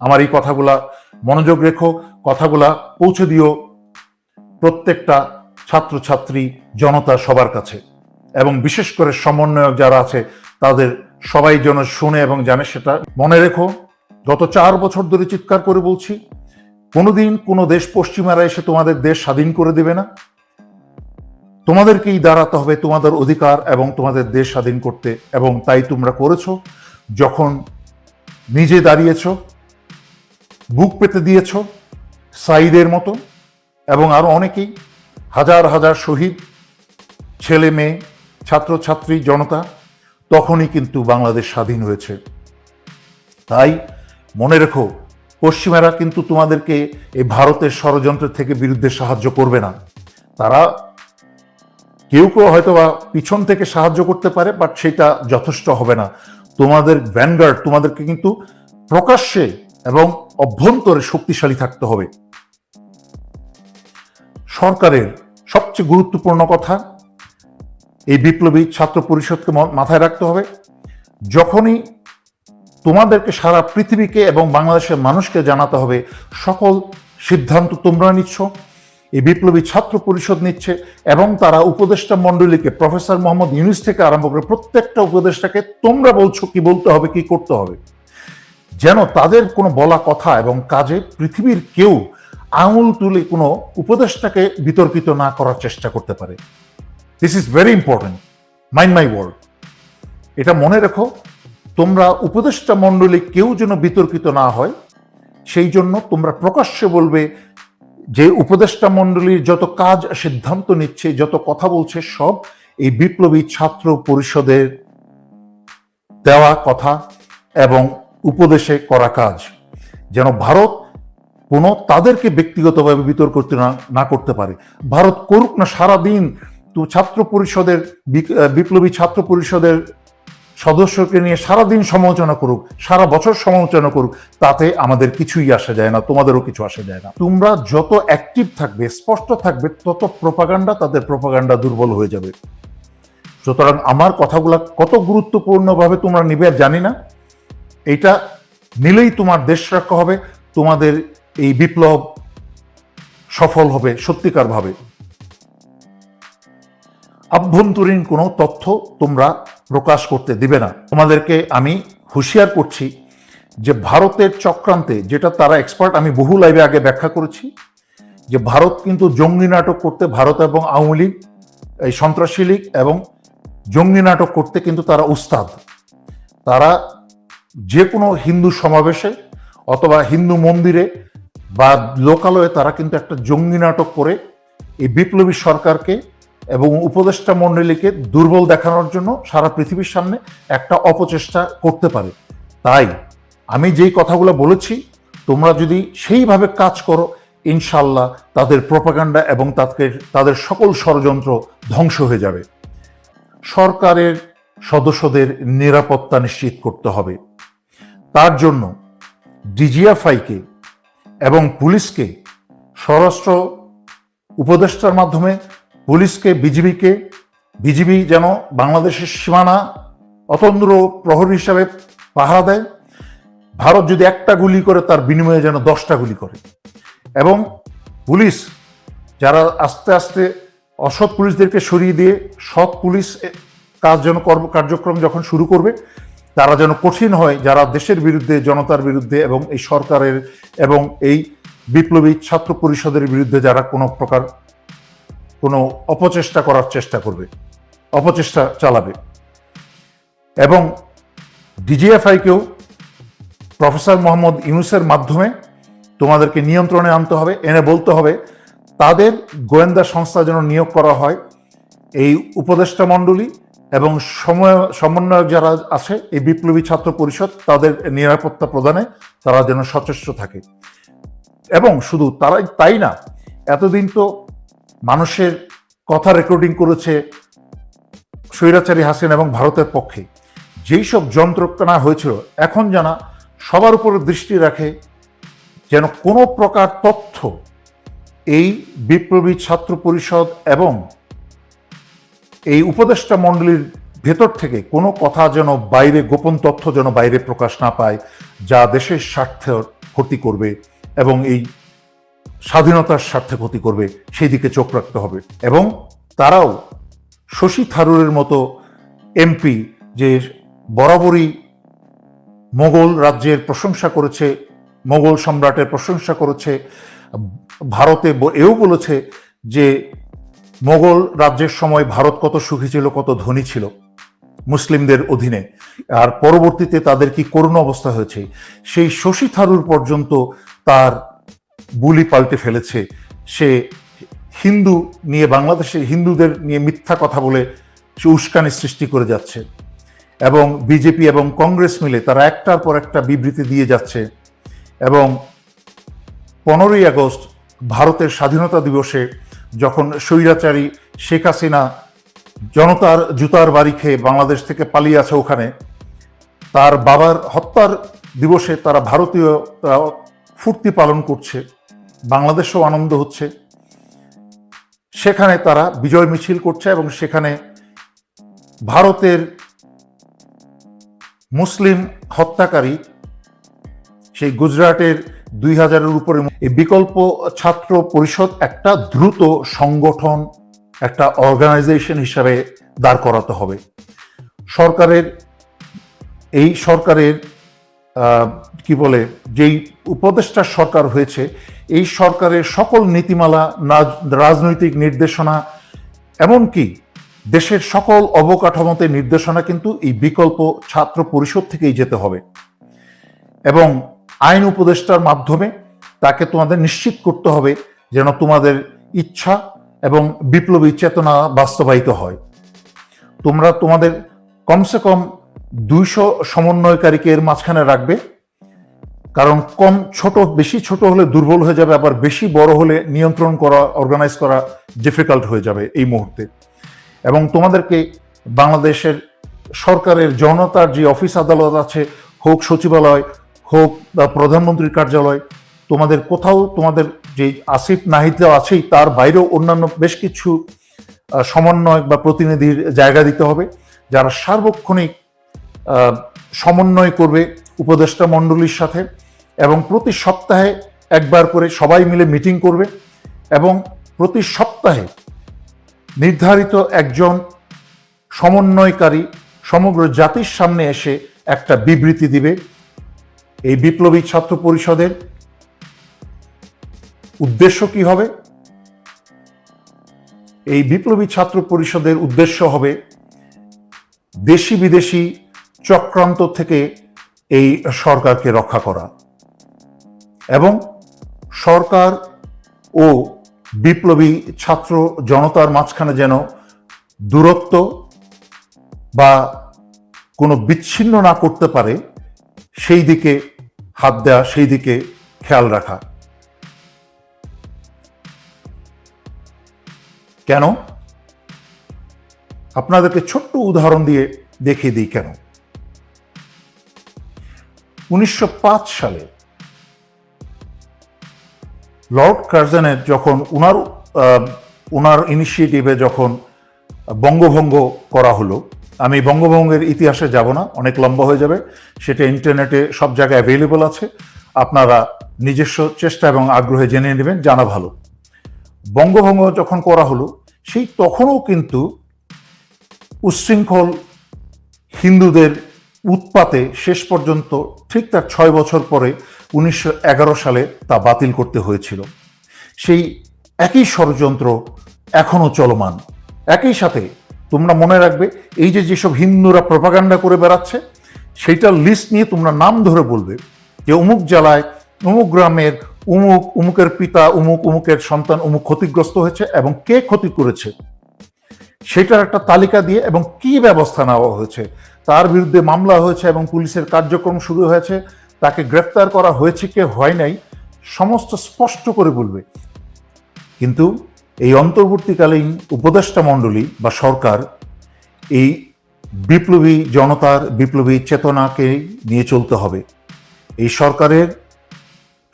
আমার এই কথাগুলা মনোযোগ রেখো, কথাগুলা পৌঁছে দিও প্রত্যেকটা ছাত্রছাত্রী, জনতা সবার কাছে। এবং বিশেষ করে সমন্বয়ক যারা আছে, তাদের সবাই যেন শুনে এবং জানে সেটা। মনে রেখো, গত চার বছর ধরে চিৎকার করে বলছি, কোনোদিন কোনো দেশ পশ্চিমারা এসে তোমাদের দেশ স্বাধীন করে দেবে না। তোমাদেরকেই দাঁড়াতে হবে তোমাদের অধিকার এবং তোমাদের দেশ স্বাধীন করতে। এবং তাই তোমরা করেছ, যখন নিজে দাঁড়িয়েছো বুক পেতে দিয়েছ সাইদের মতো, এবং আরও অনেকেই, হাজার হাজার শহীদ, ছেলে মেয়ে, ছাত্রছাত্রী, জনতা, তখনই কিন্তু বাংলাদেশ স্বাধীন হয়েছে। তাই মনে রেখো, পশ্চিমারা কিন্তু তোমাদেরকে এই ভারতের ষড়যন্ত্রের থেকে বিরুদ্ধে সাহায্য করবে না। তারা কেউ কেউ হয়তো বা পিছন থেকে সাহায্য করতে পারে, বাট সেটা যথেষ্ট হবে না। তোমাদের ভ্যানগার্ড তোমাদেরকে কিন্তু প্রকাশ্যে এবং অভ্যন্তরে শক্তিশালী থাকতে হবে। সরকারের সবচেয়ে গুরুত্বপূর্ণ কথা, এই বিপ্লবী ছাত্র পরিষদকে মাথায় রাখতে হবে। যখনই তোমাদেরকে সারা পৃথিবীকে এবং বাংলাদেশের মানুষকে জানাতে হবে, সকল সিদ্ধান্ত তোমরা নিচ্ছ, এই বিপ্লবী ছাত্র পরিষদ নিচ্ছে এবং তারা উপদেষ্টা মণ্ডলীকে, প্রফেসর মোহাম্মদ ইউনুস থেকে আরম্ভ করে প্রত্যেকটা উপদেষ্টাকে তোমরা বলছো কি বলতে হবে, কি করতে হবে। যেন তাদের কোনো বলা কথা এবং কাজে পৃথিবীর কেউ আঙুল তুলে কোনো উপদেষ্টাকে বিতর্কিত না করার চেষ্টা করতে পারে। This is very important mind my world এটা মনে রেখো, তোমরা উপদেষ্টা মণ্ডলী কেউ যেন বিতর্কিত না হয়, সেই জন্য তোমরা প্রকাশ্যে বলবে যে উপদেষ্টা মণ্ডলীর যত কাজ, সিদ্ধান্ত নিচ্ছে, যত কথা বলছে, সব এই বিপ্লবী ছাত্র পরিষদের দেওয়া কথা এবং উপদেশে করা কাজ। যেন ভারত কোনো তাদেরকে ব্যক্তিগতভাবে বিতর্ক না না করতে পারে। ভারত করুক না, সারাদিন তো ছাত্র পরিষদের বিপ্লবী ছাত্র পরিষদের সদস্যকে নিয়ে সারাদিন সমালোচনা করুক, সারা বছর সমালোচনা করুক, তাতে আমাদের কিছুই আসে যায় না, তোমাদেরও কিছু আসে যায় না। তোমরা যত অ্যাক্টিভ থাকবে, স্পষ্ট থাকবে, তত প্রপাগান্ডা তাদের প্রপাগান্ডা দুর্বল হয়ে যাবে। সুতরাং আমার কথাগুলো কত গুরুত্বপূর্ণভাবে তোমরা নিবে জানি না। এটা নিলেই তোমার দেশ রক্ষা হবে, তোমাদের এই বিপ্লব সফল হবে সত্যিকারভাবে আভ্যন্তরীণ কোনো তথ্য তোমরা প্রকাশ করতে দিবে না। তোমাদেরকে আমি হুঁশিয়ার করছি যে ভারতের চক্রান্তে, যেটা তারা এক্সপার্ট আমি বহু লাইভে আগে ব্যাখ্যা করেছি, যে ভারত কিন্তু জঙ্গি নাটক করতে ভারত এবং আওয়ামী লীগ, এই সন্ত্রাসী লীগ এবং জঙ্গি নাটক করতে কিন্তু তারা উস্তাদ। তারা যে কোনো হিন্দু সমাবেশে অথবা হিন্দু মন্দিরে বা লোকালয়ে তারা কিন্তু একটা জঙ্গি নাটক করে এই বিপ্লবী সরকারকে এবং উপদেষ্টা মণ্ডলীকে দুর্বল দেখানোর জন্য সারা পৃথিবীর সামনে একটা অপচেষ্টা করতে পারে। তাই আমি যেই কথাগুলো বলেছি, তোমরা যদি সেইভাবে কাজ করো ইনশাল্লাহ তাদের প্রপাগান্ডা এবং তাদের তাদের সকল ষড়যন্ত্র ধ্বংস হয়ে যাবে। সরকারের সদস্যদের নিরাপত্তা নিশ্চিত করতে হবে। তার জন্য ডিজিএফআইকে এবং পুলিশকে স্বরাষ্ট্র উপদেষ্টার মাধ্যমে পুলিশকে, বিজিবিকে, বিজিবি যেন বাংলাদেশের সীমানা অতন্দ্র প্রহরী হিসাবে পাহারা দেয়। ভারত যদি একটা গুলি করে, তার বিনিময়ে যেন দশটা গুলি করে। এবং পুলিশ, যারা আস্তে আস্তে অসৎ পুলিশদেরকে সরিয়ে দিয়ে সৎ পুলিশ কাজ যেন কর্ম, কার্যক্রম যখন শুরু করবে তারা যেন কঠিন হয় যারা দেশের বিরুদ্ধে, জনতার বিরুদ্ধে এবং এই সরকারের এবং এই বিপ্লবী ছাত্র পরিষদের বিরুদ্ধে যারা কোনো প্রকার কোনো অপচেষ্টা করার চেষ্টা করবে, অপচেষ্টা চালাবে। এবং ডিজিএফআইকেও প্রফেসর মোহাম্মদ ইউনুসের মাধ্যমে তোমাদেরকে নিয়ন্ত্রণে আনতে হবে, এনে বলতে হবে, তাদের গোয়েন্দা সংস্থা যেন নিয়োগ করা হয়, এই উপদেষ্টা মণ্ডলী এবং সময়, সমন্বয়ক যারা আছে, এই বিপ্লবী ছাত্র পরিষদ তাদের নিরাপত্তা প্রদানে তারা যেন সচেষ্ট থাকে। এবং শুধু তারাই তাই না, এতদিন তো মানুষের কথা রেকর্ডিং করেছে স্বৈরাচারী হাসিন এবং ভারতের পক্ষে। যেই সব যন্ত্রণা হয়েছিল, এখন জানা সবার উপরে দৃষ্টি রাখে যেন কোনো প্রকার তথ্য এই বিপ্লবী ছাত্র পরিষদ এবং এই উপদেষ্টা মণ্ডলীর ভেতর থেকে কোনো কথা যেন বাইরে, গোপন তথ্য যেন বাইরে প্রকাশ না পায়, যা দেশের স্বার্থে ক্ষতি করবে এবং এই স্বাধীনতার স্বার্থে ক্ষতি করবে, সেই দিকে চোখ রাখতে হবে। এবং তারাও শশী থারুরের মতো এমপি যে বরাবরই মোগল রাজ্যের প্রশংসা করেছে, মোগল সম্রাটের প্রশংসা করেছে, ভারতে এও বলেছে যে মোগল রাজ্যের সময় ভারত কত সুখী ছিল, কত ধনী ছিল, মুসলিমদের অধীনে। আর পরবর্তীতে তাদের কি করুণ অবস্থা হয়েছে? সেই শশী থারুর পর্যন্ত তার বুলি পাল্টে ফেলেছে। সে হিন্দু নিয়ে বাংলাদেশের হিন্দুদের নিয়ে মিথ্যা কথা বলে সে উস্কানি সৃষ্টি করে যাচ্ছে। এবং বিজেপি এবং কংগ্রেস মিলে তারা একটার পর একটা বিবৃতি দিয়ে যাচ্ছে। এবং পনেরোই আগস্ট ভারতের স্বাধীনতা দিবসে যখন স্বৈরাচারী শেখ হাসিনা জনতার জুতার বাড়ি খেয়ে বাংলাদেশ থেকে পালিয়ে আছে ওখানে, তার বাবার হত্যার দিবসে তারা ভারতীয় ফুর্তি পালন করছে, বাংলাদেশেও আনন্দ হচ্ছে। সেখানে তারা বিজয় মিছিল করছে এবং সেখানে ভারতের মুসলিম হত্যাকারী, সেই গুজরাটের দুই হাজারের উপরে এই বিকল্প ছাত্র পরিষদ একটা দ্রুত সংগঠন, একটা অর্গানাইজেশন হিসাবে দাঁড় করাতে হবে। সরকারের, এই সরকারের কি বলে, যেই উপদেষ্টা সরকার হয়েছে, এই সরকারের সকল নীতিমালা রাজনৈতিক নির্দেশনা, এমনকি দেশের সকল অবকাঠামোতে নির্দেশনা কিন্তু এই বিকল্প ছাত্র পরিষদ থেকেই যেতে হবে। এবং আইন উপদেষ্টার মাধ্যমে তাকে তোমাদের নিশ্চিত করতে হবে যেন তোমাদের ইচ্ছা এবং বিপ্লবী চেতনা বাস্তবায়িত হয়। তোমরা তোমাদের কমসে কম দুইশো সমন্বয়কারীকে এর মাঝখানে রাখবে। কারণ কম ছোট, বেশি ছোট হলে দুর্বল হয়ে যাবে, আবার বেশি বড় হলে নিয়ন্ত্রণ করা অর্গানাইজ করা ডিফিকাল্ট হয়ে যাবে এই মুহূর্তে। এবং তোমাদেরকে বাংলাদেশের সরকারের জনতার যে অফিস আদালত আছে, হোক সচিবালয় হোক বা প্রধানমন্ত্রীর কার্যালয় তোমাদের কোথাও তোমাদের যে আসিফ নাহিদ আছেই তার বাইরেও অন্যান্য বেশ কিছু আহ, সমন্বয়ক বা প্রতিনিধির জায়গা দিতে হবে যারা সার্বক্ষণিক সমন্বয় করবে উপদেষ্টা মণ্ডলীর সাথে এবং প্রতি সপ্তাহে একবার করে সবাই মিলে মিটিং করবে এবং প্রতি সপ্তাহে নির্ধারিত একজন সমন্বয়কারী সমগ্র জাতির সামনে এসে একটা বিবৃতি দিবে। এই বিপ্লবী ছাত্র পরিষদের উদ্দেশ্য কি হবে? এই বিপ্লবী ছাত্র পরিষদের উদ্দেশ্য হবে দেশি বিদেশি চক্রান্ত থেকে এই সরকারকে রক্ষা করা এবং সরকার ও বিপ্লবী ছাত্র জনতার মাঝখানে যেন দূরত্ব বা কোনো বিচ্ছিন্ন না করতে পারে সেই দিকে হাত দেওয়া সেই দিকে খেয়াল রাখা। কেন? আপনাদেরকে ছোট্ট উদাহরণ দিয়ে দেখিয়ে দিই কেন। উনিশশো পাঁচ সালে লর্ড কার্জনের যখন উনার উনার ইনিশিয়েটিভে যখন বঙ্গভঙ্গ করা হলো আমি বঙ্গভঙ্গের ইতিহাসে যাব না, অনেক লম্বা হয়ে যাবে। সেটা ইন্টারনেটে সব জায়গায় অ্যাভেলেবল আছে। আপনারা নিজস্ব চেষ্টা এবং আগ্রহে জেনে নেবেন, জানা ভালো। বঙ্গভঙ্গ যখন করা হলো, সেই তখনও কিন্তু উচ্ছৃঙ্খল হিন্দুদের উৎপাতে শেষ পর্যন্ত ঠিক তার ছয় বছর পরে উনিশশো এগারো সালে তা বাতিল করতে হয়েছিল। সেই একই ষড়যন্ত্র এখনও চলমান। একই সাথে তোমরা মনে রাখবে, এই যে যেসব হিন্দুরা প্রপাগান্ডা করে বেড়াচ্ছে সেইটার লিস্ট নিয়ে তোমরা নাম ধরে বলবে যে অমুক জেলায়, অমুক গ্রামের উমুক উমুকের পিতা উমুক উমুকের সন্তান উমুক ক্ষতিগ্রস্ত হয়েছে এবং কে ক্ষতি করেছে। সেটার একটা তালিকা দিয়ে এবং কি ব্যবস্থা নেওয়া হয়েছে, তার বিরুদ্ধে মামলা হয়েছে এবং পুলিশের কার্যক্রম শুরু হয়েছে, তাকে গ্রেফতার করা হয়েছে কে হয় নাই, সমস্ত স্পষ্ট করে বলবে। কিন্তু এই অন্তর্বর্তীকালীন উপদেষ্টা মণ্ডলী বা সরকার এই বিপ্লবী জনতার বিপ্লবী চেতনাকে নিয়ে চলতে হবে। এই সরকারের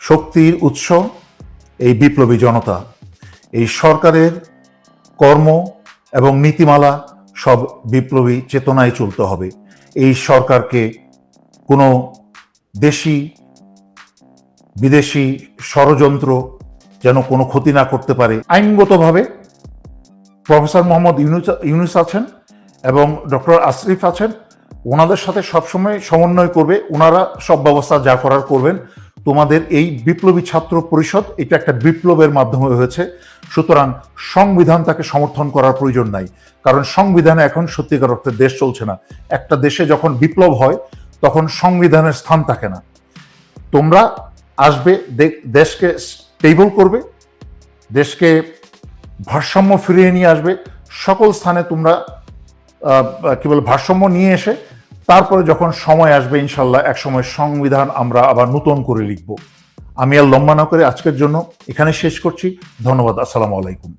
শক্তির উৎস এই বিপ্লবী জনতা। এই সরকারের কর্ম এবং নীতিমালা সব বিপ্লবী চেতনায় চলতে হবে। এই সরকারকে কোনো দেশি, বিদেশি ষড়যন্ত্র যেন কোনো ক্ষতি না করতে পারে। আইনগতভাবে প্রফেসর মোহাম্মদ ইউনুস ইউনুস আছেন এবং ডক্টর আশরিফ আছেন। ওনাদের সাথে সবসময় সমন্বয় করবে। ওনারা সব ব্যবস্থা যা করার করবেন। তোমাদের এই বিপ্লবী ছাত্র পরিষদ, এটা একটা বিপ্লবের মাধ্যমে হয়েছে। সুতরাং সংবিধান তাকে সমর্থন করার প্রয়োজন নাই। কারণ সংবিধানে এখন সত্যিকার অর্থে দেশ চলছে না। একটা দেশে যখন বিপ্লব হয়, তখন সংবিধানের স্থান থাকে না। তোমরা আসবে দেশকে স্টেবল করবে, দেশকে ভারসাম্য ফিরিয়ে নিয়ে আসবে, সকল স্থানে তোমরা কী বলে, ভারসাম্য নিয়ে এসে তারপরে যখন সময় আসবে ইনশাল্লাহ একসময় সংবিধান আমরা আবার নতুন করে লিখব। আমি আর লম্বা না করে আজকের জন্য এখানে শেষ করছি। ধন্যবাদ। আসসালামু আলাইকুম।